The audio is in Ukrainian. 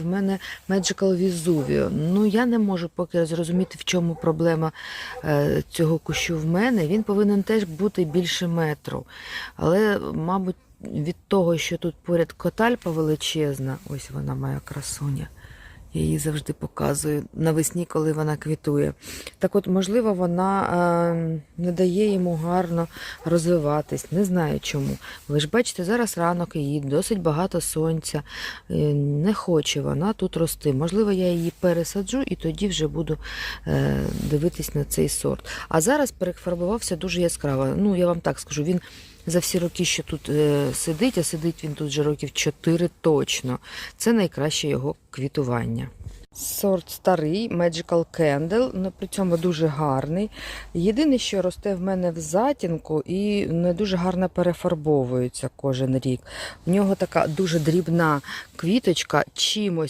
в мене Magical Vesuvio. Ну, я не можу поки зрозуміти, в чому проблема е, цього кущу в мене. Він повинен теж бути більше метру. Але, мабуть, від того, що тут поряд котальпа величезна, ось вона моя красуня. Я її завжди показую навесні, коли вона квітує. Так от, можливо, вона е, не дає йому гарно розвиватись. Не знаю чому. Ви ж бачите, зараз ранок її досить багато сонця. Е, Не хоче вона тут рости. Можливо, я її пересаджу і тоді вже буду е, дивитись на цей сорт. А зараз перефарбувався дуже яскраво. Ну, я вам так скажу, він за всі роки, що тут е, сидить, а сидить він тут вже років 4 точно. Це найкраще його квітування. Сорт старий, Magical Candle, ну, при цьому дуже гарний. Єдине, що росте в мене в затінку і не дуже гарно перефарбовується кожен рік. В нього така дуже дрібна квіточка, чимось